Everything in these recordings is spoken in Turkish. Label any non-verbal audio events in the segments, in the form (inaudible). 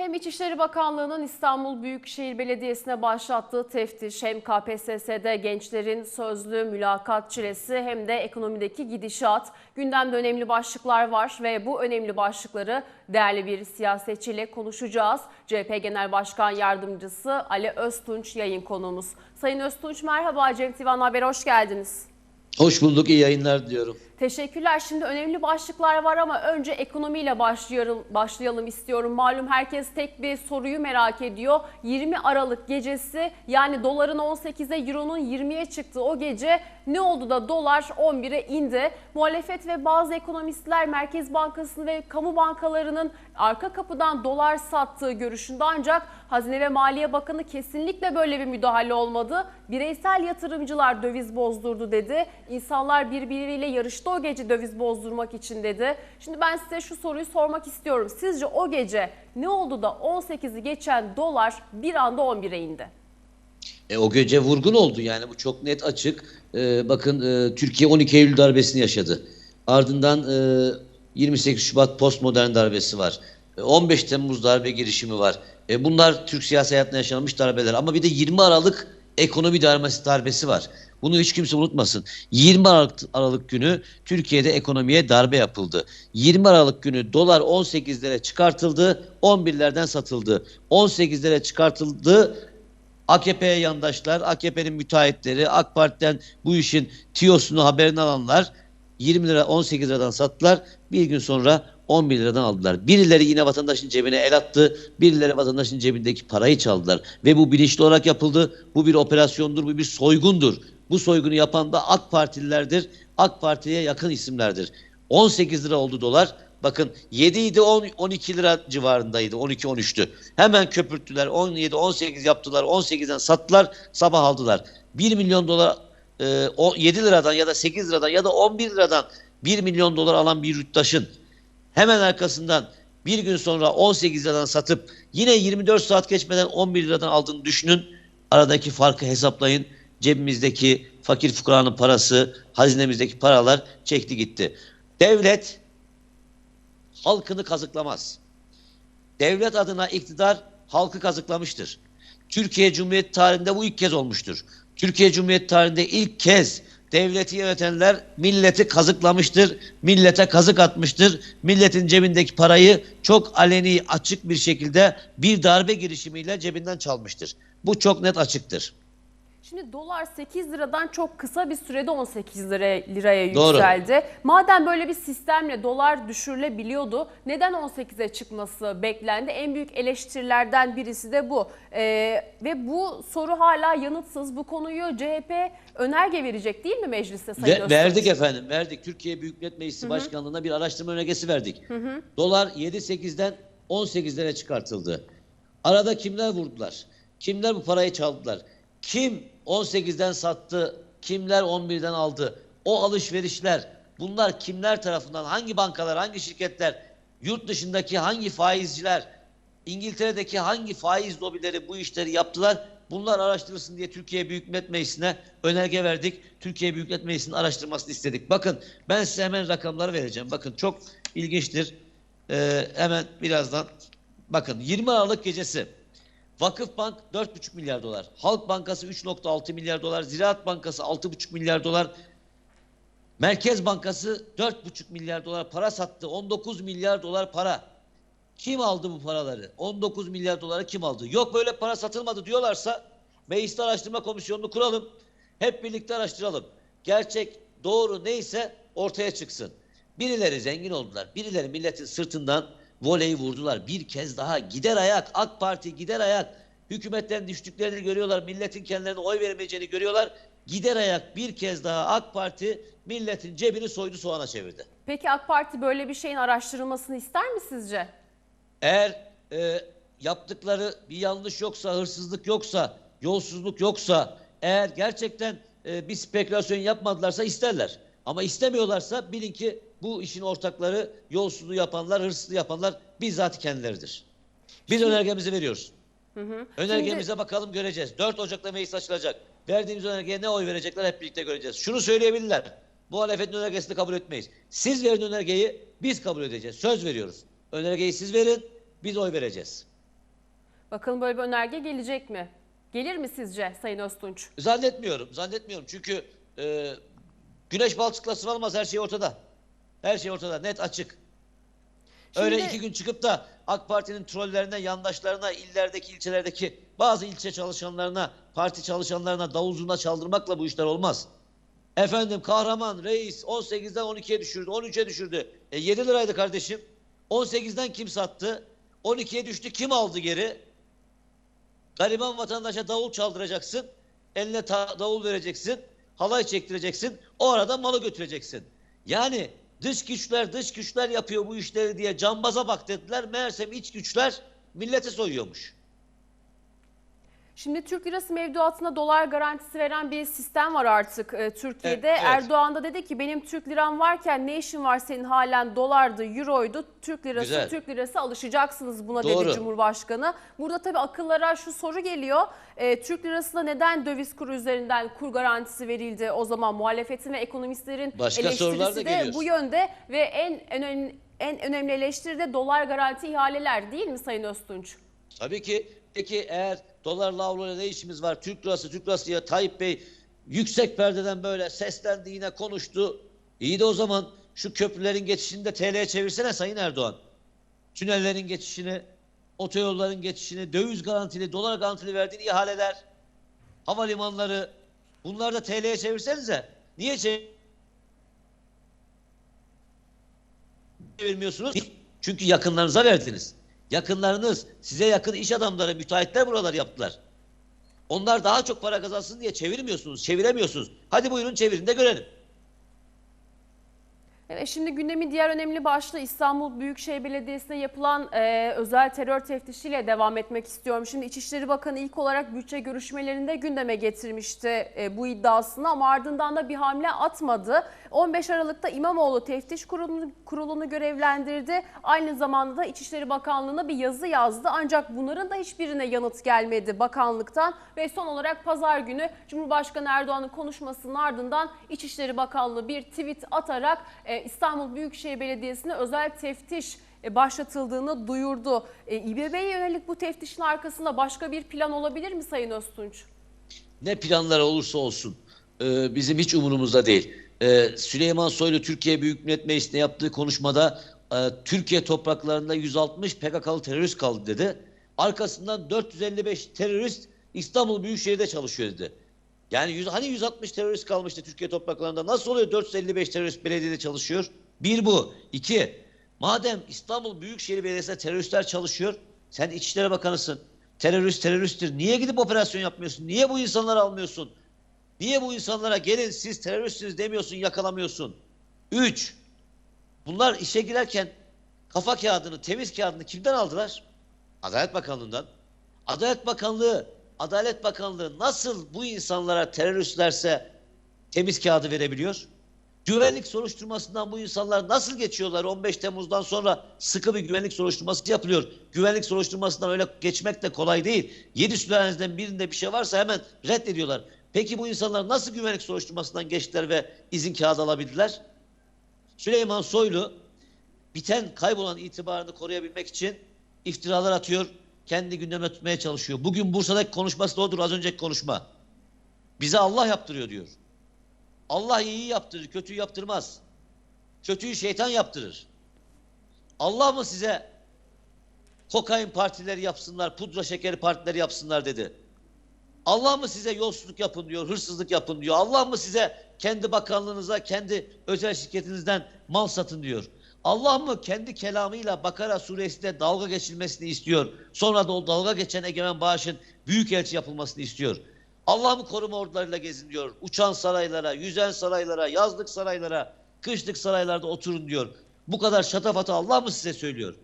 Hem İçişleri Bakanlığı'nın İstanbul Büyükşehir Belediyesi'ne başlattığı teftiş hem KPSS'de gençlerin sözlü mülakat çilesi hem de ekonomideki gidişat. Gündemde önemli başlıklar var ve bu önemli başlıkları değerli bir siyasetçiyle konuşacağız. CHP Genel Başkan Yardımcısı Ali Öztunç yayın konuğumuz. Sayın Öztunç merhaba Cem Tivan Haber hoş geldiniz. Hoş bulduk, iyi yayınlar diliyorum. Teşekkürler. Şimdi önemli başlıklar var ama önce ekonomiyle başlayalım, başlayalım istiyorum. Malum herkes tek bir soruyu merak ediyor. 20 Aralık gecesi yani doların 18'e, euronun 20'ye çıktığı o gece ne oldu da dolar 11'e indi? Muhalefet ve bazı ekonomistler Merkez Bankası'nın ve kamu bankalarının arka kapıdan dolar sattığı görüşünde ancak Hazine ve Maliye Bakanı kesinlikle böyle bir müdahale olmadı. Bireysel yatırımcılar döviz bozdurdu dedi. İnsanlar birbiriyle yarıştı o gece döviz bozdurmak için dedi. Şimdi ben size şu soruyu sormak istiyorum. Sizce o gece ne oldu da 18'i geçen dolar bir anda 11'e indi? E, o gece vurgun oldu yani bu çok net açık. E, bakın e, Türkiye 12 Eylül darbesini yaşadı. Ardından e, 28 Şubat postmodern darbesi var. E, 15 Temmuz darbe girişimi var. E, bunlar Türk siyasi hayatında yaşanmış darbeler. Ama bir de 20 Aralık ekonomi darbesi, var. Bunu hiç kimse unutmasın. 20 Aralık, Aralık günü Türkiye'de ekonomiye darbe yapıldı. 20 Aralık günü dolar 18'lere çıkartıldı, 11'lerden satıldı. 18'lere çıkartıldı, AKP'ye yandaşlar, AKP'nin müteahhitleri, AK Parti'den bu işin tiyosunu haberini alanlar 20 lira 18 liradan sattılar. Bir gün sonra 11 liradan aldılar. Birileri yine vatandaşın cebine el attı. Birileri vatandaşın cebindeki parayı çaldılar. Ve bu bilinçli olarak yapıldı. Bu bir operasyondur, bu bir soygundur. Bu soygunu yapan da AK Partililerdir. AK Parti'ye yakın isimlerdir. 18 lira oldu dolar. Bakın 7 idi 10, 12 lira civarındaydı. 12-13'tü. Hemen köpürttüler. 17-18 yaptılar. 18'den sattılar. Sabah aldılar. 1 milyon dolar e, o 7 liradan ya da 8 liradan ya da 11 liradan 1 milyon dolar alan bir yurttaşın hemen arkasından bir gün sonra 18 liradan satıp yine 24 saat geçmeden 11 liradan aldığını düşünün. Aradaki farkı hesaplayın. Cebimizdeki fakir fukaranın parası, hazinemizdeki paralar çekti gitti. Devlet halkını kazıklamaz. Devlet adına iktidar halkı kazıklamıştır. Türkiye Cumhuriyeti tarihinde bu ilk kez olmuştur. Türkiye Cumhuriyeti tarihinde ilk kez devleti yönetenler milleti kazıklamıştır. Millete kazık atmıştır. Milletin cebindeki parayı çok aleni açık bir şekilde bir darbe girişimiyle cebinden çalmıştır. Bu çok net açıktır. Şimdi dolar 8 liradan çok kısa bir sürede 18 liraya, liraya Doğru. yükseldi. Madem böyle bir sistemle dolar düşürülebiliyordu neden 18'e çıkması beklendi? En büyük eleştirilerden birisi de bu. Ee, ve bu soru hala yanıtsız. Bu konuyu CHP önerge verecek değil mi mecliste Sayın Ve, Öztürk? verdik efendim, verdik. Türkiye Büyük Millet Meclisi Başkanlığı'na bir araştırma önergesi verdik. Dolar 7-8'den 18'lere çıkartıldı. Arada kimler vurdular? Kimler bu parayı çaldılar? Kim 18'den sattı? Kimler 11'den aldı? O alışverişler, bunlar kimler tarafından, hangi bankalar, hangi şirketler, yurt dışındaki hangi faizciler, İngiltere'deki hangi faiz lobileri bu işleri yaptılar? Bunlar araştırılsın diye Türkiye Büyük Millet Meclisi'ne önerge verdik. Türkiye Büyük Millet Meclisi'nin araştırmasını istedik. Bakın ben size hemen rakamları vereceğim. Bakın çok ilginçtir. Ee, hemen birazdan bakın 20 Aralık gecesi Vakıfbank 4,5 milyar dolar. Halk Bankası 3,6 milyar dolar. Ziraat Bankası 6,5 milyar dolar. Merkez Bankası 4,5 milyar dolar para sattı. 19 milyar dolar para. Kim aldı bu paraları? 19 milyar doları kim aldı? Yok böyle para satılmadı diyorlarsa mecliste araştırma komisyonunu kuralım. Hep birlikte araştıralım. Gerçek doğru neyse ortaya çıksın. Birileri zengin oldular. Birileri milletin sırtından voleyi vurdular. Bir kez daha gider ayak. AK Parti gider ayak. Hükümetten düştüklerini görüyorlar. Milletin kendilerine oy veremeyeceğini görüyorlar. Gider ayak bir kez daha AK Parti milletin cebini soydu soğana çevirdi. Peki AK Parti böyle bir şeyin araştırılmasını ister mi sizce? Eğer e, yaptıkları bir yanlış yoksa, hırsızlık yoksa, yolsuzluk yoksa, eğer gerçekten e, bir spekülasyon yapmadılarsa isterler. Ama istemiyorlarsa bilin ki bu işin ortakları, yolsuzluğu yapanlar, hırsızlığı yapanlar bizzat kendileridir. Biz önergemizi veriyoruz. Önergemize bakalım göreceğiz. 4 Ocak'ta meclis açılacak. Verdiğimiz önergeye ne oy verecekler hep birlikte göreceğiz. Şunu söyleyebilirler. Muhalefetin önergesini kabul etmeyiz. Siz verin önergeyi, biz kabul edeceğiz. Söz veriyoruz. Önergeyi siz verin, biz oy vereceğiz. Bakalım böyle bir önerge gelecek mi? Gelir mi sizce Sayın Öztunç? Zannetmiyorum. Zannetmiyorum. Çünkü e, güneş balçıkla olmaz. Her şey ortada. Her şey ortada. Net açık. Öyle Şimdi- iki gün çıkıp da AK Parti'nin trollerine, yandaşlarına, illerdeki, ilçelerdeki bazı ilçe çalışanlarına, parti çalışanlarına davul zurna çaldırmakla bu işler olmaz. Efendim kahraman reis 18'den 12'ye düşürdü, 13'e düşürdü. E 7 liraydı kardeşim. 18'den kim sattı? 12'ye düştü kim aldı geri? Gariban vatandaşa davul çaldıracaksın. Eline davul vereceksin. Halay çektireceksin. O arada malı götüreceksin. Yani dış güçler dış güçler yapıyor bu işleri diye cambaza bak dediler. Meğersem iç güçler milleti soyuyormuş. Şimdi Türk lirası mevduatına dolar garantisi veren bir sistem var artık e, Türkiye'de. Evet, evet. Erdoğan da dedi ki benim Türk liram varken ne işin var senin halen dolardı, euroydu. Türk lirası, Güzel. Türk lirası alışacaksınız buna Doğru. dedi Cumhurbaşkanı. Burada tabii akıllara şu soru geliyor. E, Türk lirasına neden döviz kuru üzerinden kur garantisi verildi? O zaman muhalefetin ve ekonomistlerin Başka eleştirisi de geliyor. bu yönde ve en önemli en önemli eleştiri de dolar garanti ihaleler değil mi Sayın Öztunç? Tabii ki. Peki eğer dolarla avroyla ne işimiz var? Türk lirası, Türk lirası ya Tayyip Bey yüksek perdeden böyle seslendi yine konuştu. İyi de o zaman şu köprülerin geçişini de TL'ye çevirsene Sayın Erdoğan. Tünellerin geçişini, otoyolların geçişini, döviz garantili, dolar garantili verdiğin ihaleler, havalimanları bunları da TL'ye çevirsenize. Niye çevirmiyorsunuz? Çünkü yakınlarınıza verdiniz. Yakınlarınız, size yakın iş adamları, müteahhitler buralar yaptılar. Onlar daha çok para kazansın diye çevirmiyorsunuz, çeviremiyorsunuz. Hadi buyurun çevirin de görelim. Şimdi gündemin diğer önemli başlığı İstanbul Büyükşehir Belediyesi'ne yapılan e, özel terör teftişiyle devam etmek istiyorum. Şimdi İçişleri Bakanı ilk olarak bütçe görüşmelerinde gündeme getirmişti e, bu iddiasını ama ardından da bir hamle atmadı. 15 Aralık'ta İmamoğlu Teftiş Kurulu'nu, kurulunu görevlendirdi. Aynı zamanda da İçişleri Bakanlığı'na bir yazı yazdı. Ancak bunların da hiçbirine yanıt gelmedi bakanlıktan. Ve son olarak pazar günü Cumhurbaşkanı Erdoğan'ın konuşmasının ardından İçişleri Bakanlığı bir tweet atarak e, İstanbul Büyükşehir Belediyesi'ne özel teftiş e, başlatıldığını duyurdu. E, İBB'ye yönelik bu teftişin arkasında başka bir plan olabilir mi Sayın Öztunç? Ne planlar olursa olsun e, bizim hiç umurumuzda değil. Süleyman Soylu Türkiye Büyük Millet Meclisi'nde yaptığı konuşmada Türkiye topraklarında 160 PKK'lı terörist kaldı dedi. Arkasından 455 terörist İstanbul Büyükşehir'de çalışıyor dedi. Yani yüz, hani 160 terörist kalmıştı Türkiye topraklarında nasıl oluyor 455 terörist belediyede çalışıyor? Bir bu. İki, madem İstanbul Büyükşehir Belediyesi'nde teröristler çalışıyor sen İçişleri Bakanısın. Terörist teröristtir. Niye gidip operasyon yapmıyorsun? Niye bu insanları almıyorsun? Niye bu insanlara gelin siz teröristsiniz demiyorsun, yakalamıyorsun? Üç, bunlar işe girerken kafa kağıdını, temiz kağıdını kimden aldılar? Adalet Bakanlığı'ndan. Adalet Bakanlığı, Adalet Bakanlığı nasıl bu insanlara teröristlerse temiz kağıdı verebiliyor? Güvenlik soruşturmasından bu insanlar nasıl geçiyorlar? 15 Temmuz'dan sonra sıkı bir güvenlik soruşturması yapılıyor. Güvenlik soruşturmasından öyle geçmek de kolay değil. 7 sülalenizden birinde bir şey varsa hemen reddediyorlar. Peki bu insanlar nasıl güvenlik soruşturmasından geçtiler ve izin kağıdı alabildiler? Süleyman Soylu biten kaybolan itibarını koruyabilmek için iftiralar atıyor. Kendi gündeme tutmaya çalışıyor. Bugün Bursa'daki konuşması da odur az önceki konuşma. Bize Allah yaptırıyor diyor. Allah iyiyi yaptırır, kötüyü yaptırmaz. Kötüyü şeytan yaptırır. Allah mı size kokain partileri yapsınlar, pudra şekeri partileri yapsınlar dedi. Allah mı size yolsuzluk yapın diyor, hırsızlık yapın diyor. Allah mı size kendi bakanlığınıza, kendi özel şirketinizden mal satın diyor. Allah mı kendi kelamıyla Bakara suresinde dalga geçilmesini istiyor. Sonra da o dalga geçen Egemen Bağış'ın büyükelçi yapılmasını istiyor. Allah mı koruma ordularıyla gezin diyor. Uçan saraylara, yüzen saraylara, yazlık saraylara, kışlık saraylarda oturun diyor. Bu kadar şatafatı Allah mı size söylüyor?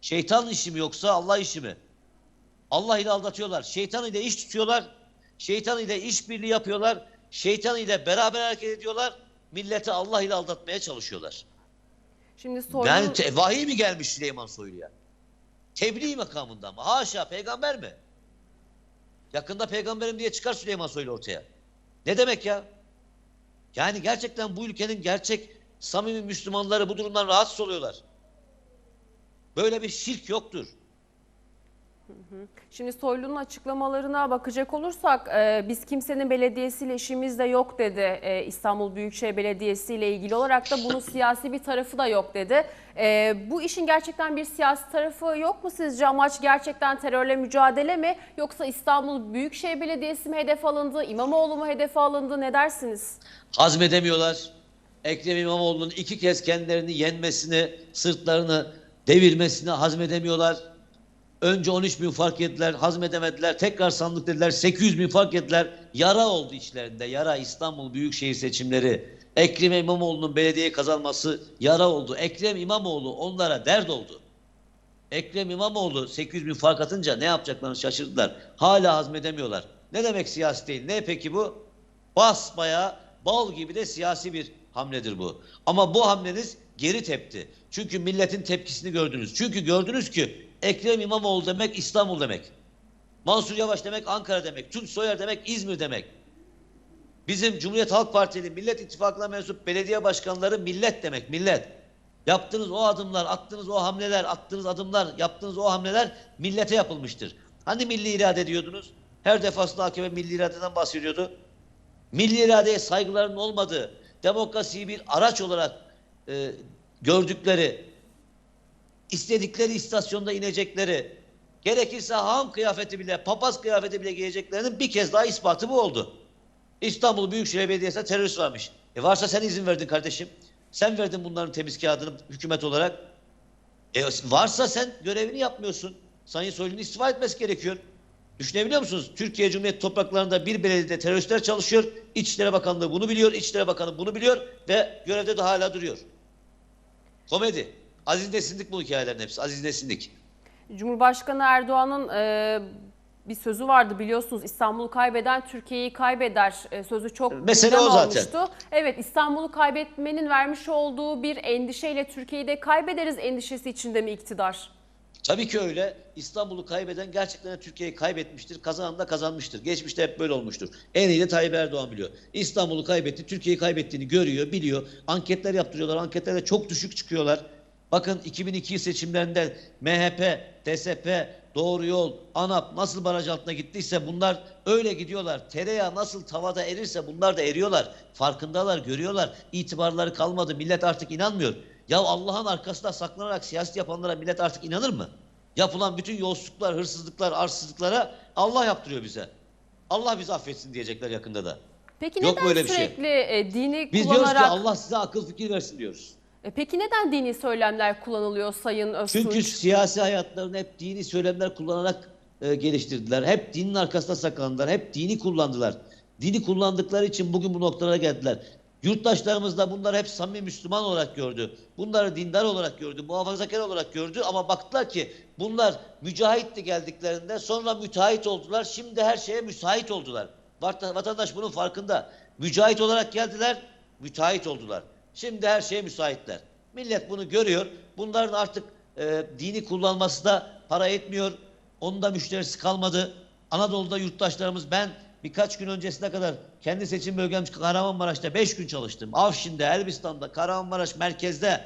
Şeytan işi mi yoksa Allah işi mi? Allah ile aldatıyorlar. Şeytan ile iş tutuyorlar. Şeytan ile işbirliği yapıyorlar. Şeytan ile beraber hareket ediyorlar. Milleti Allah ile aldatmaya çalışıyorlar. Şimdi Soylu... Yani te- vahiy mi gelmiş Süleyman Soylu'ya? Tebliğ makamında mı? Haşa peygamber mi? Yakında peygamberim diye çıkar Süleyman Soylu ortaya. Ne demek ya? Yani gerçekten bu ülkenin gerçek samimi Müslümanları bu durumdan rahatsız oluyorlar. Böyle bir şirk yoktur. Şimdi Soylu'nun açıklamalarına bakacak olursak e, biz kimsenin belediyesiyle işimiz de yok dedi. E, İstanbul Büyükşehir Belediyesi ile ilgili olarak da bunun siyasi bir tarafı da yok dedi. E, bu işin gerçekten bir siyasi tarafı yok mu sizce? Amaç gerçekten terörle mücadele mi? Yoksa İstanbul Büyükşehir Belediyesi mi hedef alındı? İmamoğlu mu hedefe alındı? Ne dersiniz? Hazmedemiyorlar. Ekrem İmamoğlu'nun iki kez kendilerini yenmesini, sırtlarını devirmesini hazmedemiyorlar. Önce 13 bin fark ettiler, hazmedemediler. Tekrar sandık dediler, 800 bin fark ettiler. Yara oldu içlerinde, yara İstanbul Büyükşehir seçimleri. Ekrem İmamoğlu'nun belediye kazanması yara oldu. Ekrem İmamoğlu onlara dert oldu. Ekrem İmamoğlu 800 bin fark atınca ne yapacaklarını şaşırdılar. Hala hazmedemiyorlar. Ne demek siyasi değil? Ne peki bu? Basbaya bal gibi de siyasi bir hamledir bu. Ama bu hamleniz geri tepti. Çünkü milletin tepkisini gördünüz. Çünkü gördünüz ki Ekrem İmamoğlu demek İstanbul demek. Mansur Yavaş demek Ankara demek. Tunç Soyer demek İzmir demek. Bizim Cumhuriyet Halk Partili Millet İttifakı'na mensup belediye başkanları millet demek, millet. Yaptığınız o adımlar, attığınız o hamleler, attığınız adımlar, yaptığınız o hamleler millete yapılmıştır. Hani milli irade diyordunuz? Her defasında AKP milli iradeden bahsediyordu. Milli iradeye saygılarının olmadığı, demokrasiyi bir araç olarak e, gördükleri, istedikleri istasyonda inecekleri, gerekirse ham kıyafeti bile, papaz kıyafeti bile giyeceklerinin bir kez daha ispatı bu oldu. İstanbul Büyükşehir Belediyesi'nde terörist varmış. E varsa sen izin verdin kardeşim. Sen verdin bunların temiz kağıdını hükümet olarak. E varsa sen görevini yapmıyorsun. Sayın Soylu'nun istifa etmesi gerekiyor. Düşünebiliyor musunuz? Türkiye Cumhuriyeti topraklarında bir belediyede teröristler çalışıyor. İçişleri Bakanlığı bunu biliyor. İçişleri Bakanı bunu biliyor ve görevde de hala duruyor. Komedi. Aziz Nesinlik bu hikayelerin hepsi. Aziz Nesinlik. Cumhurbaşkanı Erdoğan'ın e, bir sözü vardı biliyorsunuz İstanbul'u kaybeden Türkiye'yi kaybeder e, sözü çok Mesele gündem o zaten. olmuştu. Evet İstanbul'u kaybetmenin vermiş olduğu bir endişeyle Türkiye'yi de kaybederiz endişesi içinde mi iktidar? Tabii ki öyle. İstanbul'u kaybeden gerçekten Türkiye'yi kaybetmiştir. Kazanan da kazanmıştır. Geçmişte hep böyle olmuştur. En iyi de Tayyip Erdoğan biliyor. İstanbul'u kaybetti, Türkiye'yi kaybettiğini görüyor, biliyor. Anketler yaptırıyorlar. Anketlerde çok düşük çıkıyorlar. Bakın 2002 seçimlerinde MHP, DSP, Doğru Yol, ANAP nasıl baraj altına gittiyse bunlar öyle gidiyorlar. Tereyağı nasıl tavada erirse bunlar da eriyorlar. Farkındalar, görüyorlar. İtibarları kalmadı. Millet artık inanmıyor. Ya Allah'ın arkasında saklanarak siyaset yapanlara millet artık inanır mı? Yapılan bütün yolsuzluklar, hırsızlıklar, arsızlıklara Allah yaptırıyor bize. Allah bizi affetsin diyecekler yakında da. Peki Yok neden böyle bir şey. sürekli e, dini Biz diyoruz kullanarak... ki Allah size akıl fikir versin diyoruz. E, peki neden dini söylemler kullanılıyor Sayın Öztunç? Çünkü siyasi hayatlarını hep dini söylemler kullanarak e, geliştirdiler. Hep dinin arkasında saklandılar. Hep dini kullandılar. Dini kullandıkları için bugün bu noktalara geldiler. Yurttaşlarımız da bunları hep samimi Müslüman olarak gördü. Bunları dindar olarak gördü, muhafazakar olarak gördü ama baktılar ki bunlar mücahitti geldiklerinde sonra müteahhit oldular. Şimdi her şeye müsait oldular. Vata- Vatandaş bunun farkında. Mücahit olarak geldiler, müteahhit oldular. Şimdi her şeye müsaitler. Millet bunu görüyor. Bunların artık e, dini kullanması da para etmiyor. Onun da müşterisi kalmadı. Anadolu'da yurttaşlarımız ben birkaç gün öncesine kadar kendi seçim bölgem Kahramanmaraş'ta 5 gün çalıştım. Afşin'de, Elbistan'da, Kahramanmaraş merkezde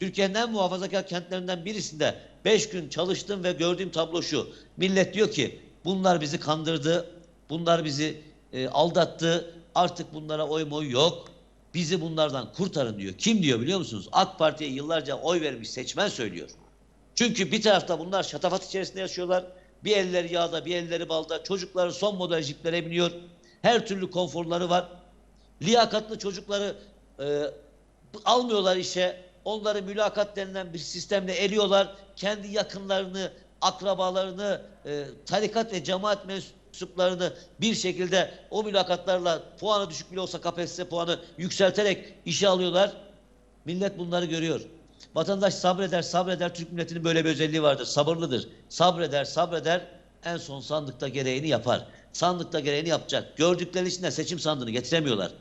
Türkiye'nin en muhafazakar kentlerinden birisinde 5 gün çalıştım ve gördüğüm tablo şu. Millet diyor ki bunlar bizi kandırdı, bunlar bizi e, aldattı, artık bunlara oy moy yok. Bizi bunlardan kurtarın diyor. Kim diyor biliyor musunuz? AK Parti'ye yıllarca oy vermiş seçmen söylüyor. Çünkü bir tarafta bunlar şatafat içerisinde yaşıyorlar. Bir elleri yağda, bir elleri balda. Çocukları son model jiplere biniyor. Her türlü konforları var. Liyakatlı çocukları e, almıyorlar işe. Onları mülakat denilen bir sistemle eliyorlar. Kendi yakınlarını, akrabalarını, e, tarikat ve cemaat mensuplarını bir şekilde o mülakatlarla puanı düşük bile olsa KPSS puanı yükselterek işe alıyorlar. Millet bunları görüyor. Vatandaş sabreder, sabreder. Türk milletinin böyle bir özelliği vardır. Sabırlıdır. Sabreder, sabreder. En son sandıkta gereğini yapar. Sandıkta gereğini yapacak. Gördükleri için de seçim sandığını getiremiyorlar.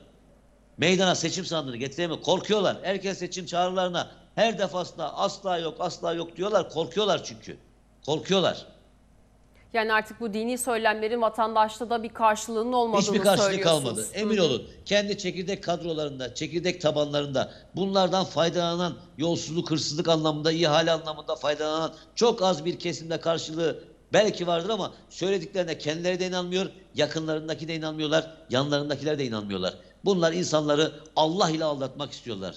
Meydana seçim sandığını getiremiyor. Korkuyorlar. Erken seçim çağrılarına her defasında asla yok, asla yok diyorlar. Korkuyorlar çünkü. Korkuyorlar. Yani artık bu dini söylemlerin vatandaşta da bir karşılığının olmadığını Hiçbir karşılığı söylüyorsunuz. kalmadı. Emin Hı hı. olun. Kendi çekirdek kadrolarında, çekirdek tabanlarında bunlardan faydalanan yolsuzluk, hırsızlık anlamında, ihale anlamında faydalanan çok az bir kesimde karşılığı Belki vardır ama söylediklerine kendileri de inanmıyor, yakınlarındaki de inanmıyorlar, yanlarındakiler de inanmıyorlar. Bunlar insanları Allah ile aldatmak istiyorlar.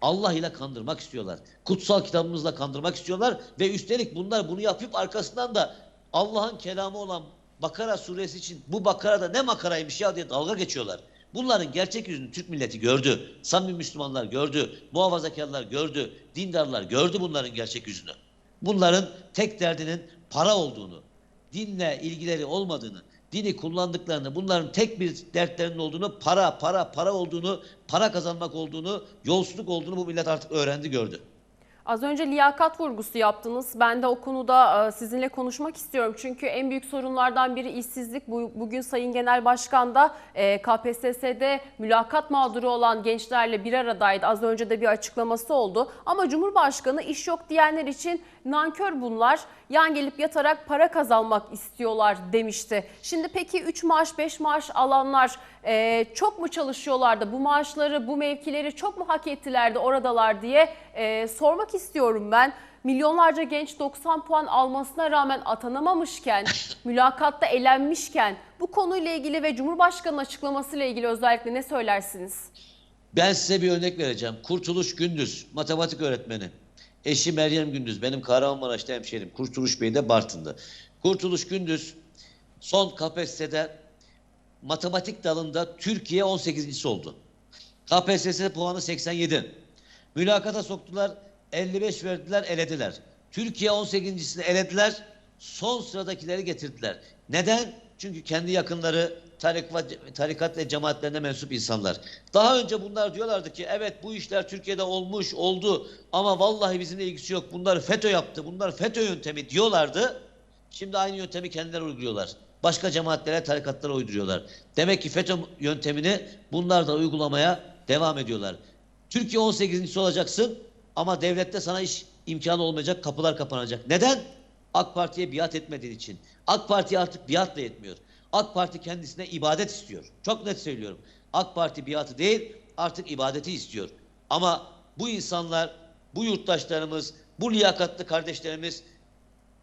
Allah ile kandırmak istiyorlar. Kutsal kitabımızla kandırmak istiyorlar ve üstelik bunlar bunu yapıp arkasından da Allah'ın kelamı olan Bakara suresi için bu Bakara da ne makaraymış ya diye dalga geçiyorlar. Bunların gerçek yüzünü Türk milleti gördü. Samimi Müslümanlar gördü. Muhafazakarlar gördü. Dindarlar gördü bunların gerçek yüzünü. Bunların tek derdinin para olduğunu, dinle ilgileri olmadığını, dini kullandıklarını, bunların tek bir dertlerinin olduğunu, para, para, para olduğunu, para kazanmak olduğunu, yolsuzluk olduğunu bu millet artık öğrendi, gördü. Az önce liyakat vurgusu yaptınız. Ben de o konuda e, sizinle konuşmak istiyorum. Çünkü en büyük sorunlardan biri işsizlik. Bu- Bugün Sayın Genel Başkan da e, KPSS'de mülakat mağduru olan gençlerle bir aradaydı. Az önce de bir açıklaması oldu. Ama Cumhurbaşkanı iş yok diyenler için nankör bunlar. Yan gelip yatarak para kazanmak istiyorlar demişti. Şimdi peki 3 maaş 5 maaş alanlar e, çok mu çalışıyorlardı? Bu maaşları bu mevkileri çok mu hak ettilerdi oradalar diye e, sormak istiyorum ben. Milyonlarca genç 90 puan almasına rağmen atanamamışken, (laughs) mülakatta elenmişken bu konuyla ilgili ve Cumhurbaşkanı'nın açıklamasıyla ilgili özellikle ne söylersiniz? Ben size bir örnek vereceğim. Kurtuluş Gündüz, matematik öğretmeni. Eşi Meryem Gündüz, benim Kahramanmaraş'ta hemşerim. Kurtuluş Bey de Bartın'da. Kurtuluş Gündüz son KPSS'de matematik dalında Türkiye 18. oldu. KPSS puanı 87. Mülakata soktular, 55 verdiler, elediler. Türkiye 18.sini elediler, son sıradakileri getirdiler. Neden? Çünkü kendi yakınları tarikat, ve cemaatlerine mensup insanlar. Daha önce bunlar diyorlardı ki evet bu işler Türkiye'de olmuş, oldu ama vallahi bizimle ilgisi yok. Bunlar FETÖ yaptı, bunlar FETÖ yöntemi diyorlardı. Şimdi aynı yöntemi kendileri uyguluyorlar. Başka cemaatlere, tarikatlara uyduruyorlar. Demek ki FETÖ yöntemini bunlar da uygulamaya devam ediyorlar. Türkiye 18. olacaksın ama devlette sana iş imkanı olmayacak, kapılar kapanacak. Neden? AK Parti'ye biat etmediğin için. AK Parti artık biatla yetmiyor. AK Parti kendisine ibadet istiyor. Çok net söylüyorum. AK Parti biatı değil, artık ibadeti istiyor. Ama bu insanlar, bu yurttaşlarımız, bu liyakatlı kardeşlerimiz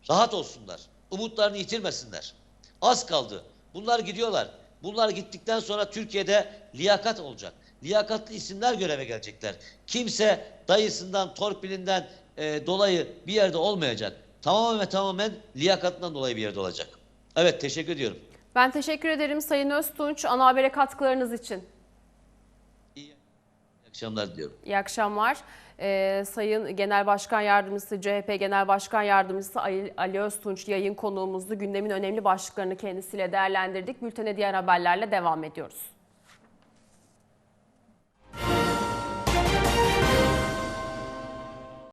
rahat olsunlar. Umutlarını yitirmesinler. Az kaldı. Bunlar gidiyorlar. Bunlar gittikten sonra Türkiye'de liyakat olacak. Liyakatlı isimler göreve gelecekler. Kimse dayısından, torpilinden e, dolayı bir yerde olmayacak. Tamamen ve tamamen liyakatından dolayı bir yerde olacak. Evet teşekkür ediyorum. Ben teşekkür ederim Sayın Öztunç ana habere katkılarınız için. İyi akşamlar diyorum. İyi akşamlar. Ee, Sayın Genel Başkan Yardımcısı, CHP Genel Başkan Yardımcısı Ali, Ali Öztunç yayın konuğumuzdu. Gündemin önemli başlıklarını kendisiyle değerlendirdik. Bültene diğer haberlerle devam ediyoruz.